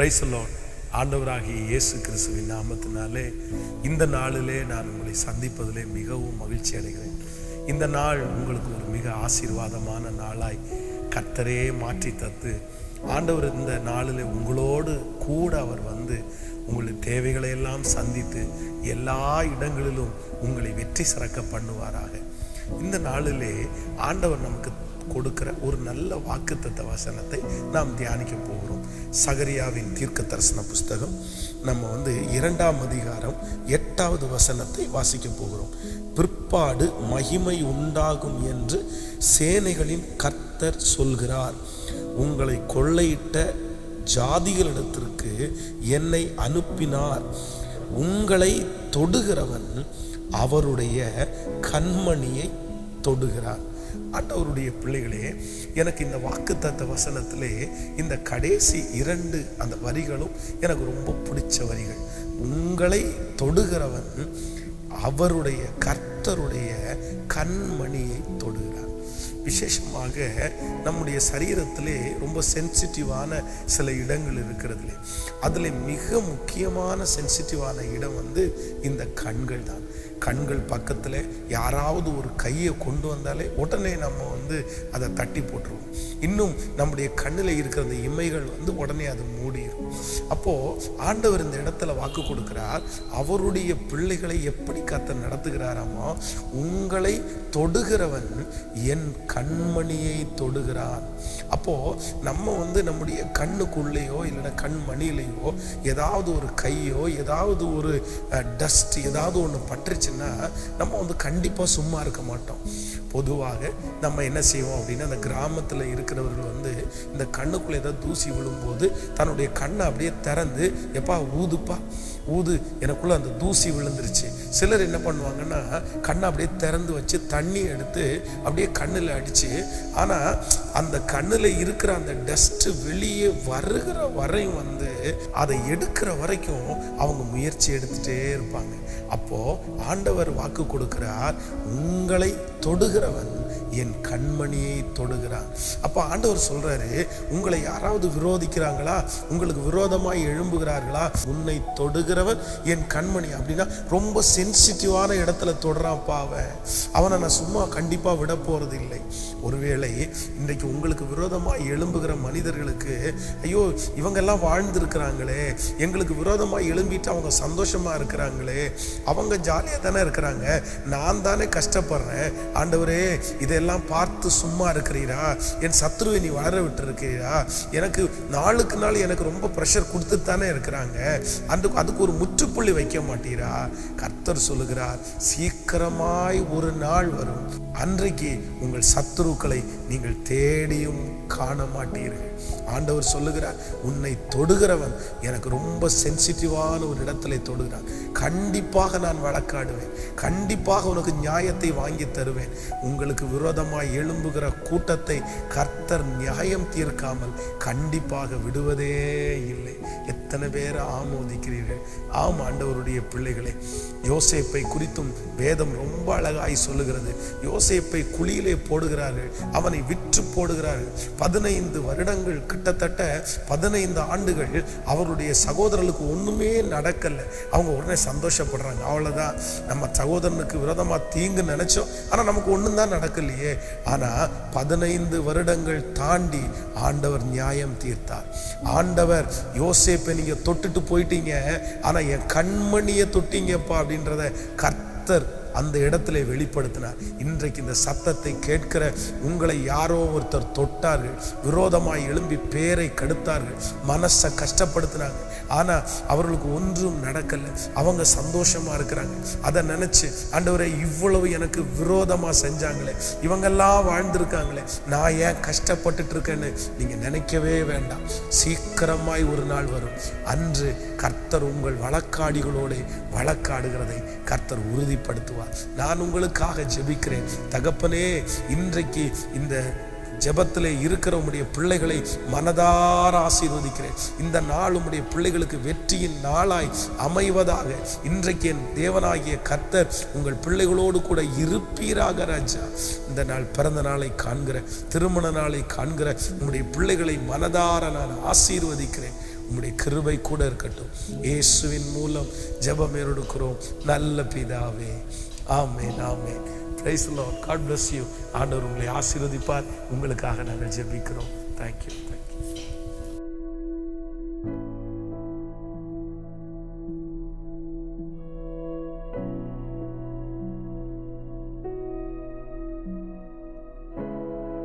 Price loan ஆண்டவராகிய இயேசு கிறிஸ்துவின் நாமத்தினாலே இந்த நாளிலே நான் உங்களை சந்திப்பதிலே மிகவும் மகிழ்ச்சி அடைகிறேன். இந்த நாள் உங்களுக்கு ஒரு மிக ஆசீர்வாதமான நாளாய் கர்த்தரே மாற்றி தத்து. ஆண்டவர் இந்த நாளில் உங்களோடு கூட அவர் வந்து உங்களுடைய தேவைகளை எல்லாம் சந்தித்து எல்லா இடங்களிலும் உங்களை வெற்றி சிறக்க பண்ணுவாராக. இந்த நாளிலே ஆண்டவர் நமக்கு கொடுக்கிற ஒரு நல்ல வாக்குத்தத்த வசனத்தை நாம் தியானிக்க போகிறோம். சகரியாவின் தீர்க்க தரிசன புஸ்தகம். நம்ம வந்து இரண்டாம் அதிகாரம் எட்டாவது வசனத்தை வாசிக்க போகிறோம். பிற்பாடு மகிமை உண்டாகும் என்று சேனைகளின் கர்த்தர் சொல்கிறார். உங்களை கொள்ளையிட்ட ஜாதிகளிடத்திற்கு என்னை அனுப்பினார். உங்களை தொடுகிறவன் அவருடைய கண்மணியை தொடுகிறார். ஆண்டவருடைய பிள்ளைகளே எனக்கு இந்த வாக்குத்தத்த வசனத்திலே இந்த கடைசி இரண்டு அந்த வரிகளும் எனக்கு ரொம்ப பிடிச்ச வரிகள். உங்களை தொடுகிறவன் அவருடைய கர்த்தருடைய கண்மணியை தொடுகிறார். விசேஷமாக நம்முடைய சரீரத்திலே ரொம்ப சென்சிட்டிவான சில இடங்கள் இருக்கிறதுலே. அதில் மிக முக்கியமான சென்சிட்டிவான இடம் வந்து இந்த கண்கள் தான் கண்கள் பக்கத்தில் யாராவது ஒரு கையை கொண்டு வந்தாலே உடனே நம்ம வந்து அதை தட்டி போட்டுருவோம். இன்னும் நம்முடைய கண்ணில் இருக்கிற அந்த இமைகள் வந்து உடனே அது மூடிடும் அப்போது ஆண்டவர் இந்த இடத்துல வாக்கு கொடுக்கிறார் அவருடைய பிள்ளைகளை எப்படி கத்த நடத்துகிறாராமோ உங்களை தொடுகிறவன் என் கண்மணியை தொடுகிறான். அப்போது நம்ம வந்து நம்முடைய கண்ணுக்குள்ளேயோ இல்லைன்னா கண்மணியிலையோ ஏதாவது ஒரு கையோ ஏதாவது ஒரு டஸ்ட் ஏதாவது ஒன்று பட்டுருச்சுன்னா நம்ம வந்து கண்டிப்பாக சும்மா இருக்க மாட்டோம். பொதுவாக நம்ம என்ன செய்வோம் அப்படின்னா அந்த கிராமத்தில் இருக்கிறவர்கள் வந்து இந்த கண்ணுக்குள்ளே ஏதாவது தூசி விழும்போது தன்னுடைய கண்ணை அப்படியே திறந்து எப்பா ஊதுப்பா ஊது எனக்குள்ள அந்த தூசி விழுந்துருச்சு. சிலர் என்ன பண்ணுவாங்கன்னா கண்ணை அப்படியே திறந்து வச்சு தண்ணி எடுத்து அப்படியே கண்ணில் அடித்து ஆனால் அந்த கண்ணில் இருக்கிற அந்த டஸ்ட்டு வெளியே வருகிற வரையும் வந்து அதை எடுக்கிற வரைக்கும் அவங்க முயற்சி எடுத்துகிட்டே இருப்பாங்க. அப்போது ஆண்டவர் வாக்கு கொடுக்கிறார் உங்களை தொடுகிறவன் என் கண்மணியை தொடுகிறான். அப்போ ஆண்டவர் சொல்றாரு உங்களை யாராவது விரோதிக்கிறாங்களா? உங்களுக்கு விரோதமாய் எழும்புகிறார்களா? உன்னை தொடுகிறவன் என் கண்மணி. அப்படின்னா ரொம்ப சென்சிட்டிவான இடத்துல தொடுறான்ப்பா அவன். அவனை நான் சும்மா கண்டிப்பாக விட போறது இல்லை ஒருவேளை இன்றைக்கு உங்களுக்கு விரோதமாக எழும்புகிற மனிதர்களுக்கு ஐயோ இவங்கெல்லாம் வாழ்ந்துருக்கிறாங்களே. எங்களுக்கு விரோதமாக எழும்பிட்டு அவங்க சந்தோஷமா இருக்கிறாங்களே. அவங்க ஜாலியாக தானே இருக்கிறாங்க. நான் தானே கஷ்டப்படுறேன். ஆண்டவர் இதெல்லாம் பார்த்து சும்மா இருக்கிறீரா? என் சத்ருவை நீ வளர விட்டு இருக்கிறீரா எனக்கு நாளுக்கு நாள் எனக்கு ரொம்ப ப்ரெஷர் கொடுத்துட்டு தானே இருக்கிறாங்க. அந்த அதுக்கு ஒரு முற்றுப்புள்ளி வைக்க மாட்டீரா? கர்த்தர் சொல்லுகிறார் சீக்கிரமாய் ஒரு நாள் வரும். அன்றைக்கு உங்கள் சத்துருக்களை நீங்கள் தேடியும் காண மாட்டீர்கள் ஆண்டவர் சொல்லுகிறார் உன்னை தொடுகிறவன் எனக்கு ரொம்ப சென்சிட்டிவான ஒரு இடத்துல தொடுகிறான். கண்டிப்பாக நான் வழக்காடுவேன். கண்டிப்பாக உனக்கு நியாயத்தை வாங்கி தருவேன். உங்களுக்கு விரோதமாய் எழும்புகிற கூட்டத்தை கர்த்தர் நியாயம் தீர்க்காமல் கண்டிப்பாக விடுவதே இல்லை. எத்தனை பேரை ஆமோதிக்கிறீர்கள்? ஆம் ஆண்டவருடைய பிள்ளைகளே யோசேப்பை குறித்தும் வேதம் ரொம்ப அழகாய் சொல்லுகிறது. யோசேப்பை குழியிலே போடுகிறார்கள் அவனை விற்று போடுகிறார்கள். பதினைந்து வருடங்கள் கிட்டத்தட்ட பதினைந்து ஆண்டுகள் அவருடைய சகோதரர்களுக்கு ஒன்றுமே நடக்கலை. அவங்க உடனே சந்தோஷப்படுறாங்க. அவ்வளோதான் நம்ம சகோதரனுக்கு விரோதமாக தீங்கு நினைச்சோம். ஆனால் நமக்கு ஒன்றும் தான் நடக்கலையே. ஆனால் பதினைந்து வருடங்கள் தாண்டி ஆண்டவர் நியாயம் தீர்த்தார். ஆண்டவர் யோசேப்பை நீங்கள் தொட்டுட்டு போயிட்டீங்க. ஆனால் என் கண்மணியை தொட்டீங்கப்பா அப்படின்றத கர்த்தர் அந்த இடத்துல வெளிப்படுத்தினார். இன்றைக்கு இந்த சத்தத்தை கேட்கிற உங்களை யாரோ ஒருத்தர் தொட்டார்கள் விரோதமாய் எழும்பி பேரை கெடுத்தார்கள் மனசை கஷ்டப்படுத்தினாங்க ஆனால் அவர்களுக்கு ஒன்றும் நடக்கலை. அவங்க சந்தோஷமா இருக்கிறாங்க. அதை நினச்சி ஆண்டவரை இவ்வளவு எனக்கு விரோதமாக செஞ்சாங்களே. இவங்கெல்லாம் வாழ்ந்திருக்காங்களே. நான் ஏன் கஷ்டப்பட்டுட்டு இருக்கேன்னு நீங்கள் நினைக்கவே வேண்டாம். சீக்கிரமாய் ஒரு நாள் வரும். அன்று கர்த்தர் உங்கள் வழக்காடிகளோட வழக்காடுகிறதை கர்த்தர் உறுதிப்படுத்துவார். நான் உங்களுக்காக ஜெபிக்கிறேன். தகப்பனே இன்றைக்கு இந்த ஜெபத்திலே இருக்கிற பிள்ளைகளை மனதார ஆசீர்வதிக்கிறேன். இந்த நாள் உம்முடைய பிள்ளைகளுக்கு வெற்றியின் நாளாய் அமைவதாக. இன்றைக்கு என் தேவனாகிய கர்த்தர் உங்கள் பிள்ளைகளோடு கூட இருப்பீராக ராஜா. இந்த நாள் பிறந்த நாளை காண்கிற திருமண நாளை காண்கிற உம்முடைய பிள்ளைகளை மனதார நான் ஆசீர்வதிக்கிறேன். உங்களுடைய கிருபை கூட இருக்கட்டும். இயேசுவின் மூலம் ஜபம் எடுக்கிறோம் நல்ல பிதாவே. ஆமே ஆமென். Praise Lord God bless you ஆண்டவர் உங்களை ஆசீர்வதிப்பார். உங்களுக்காக நாங்கள் ஜெபிக்கிறோம். Thank you thank you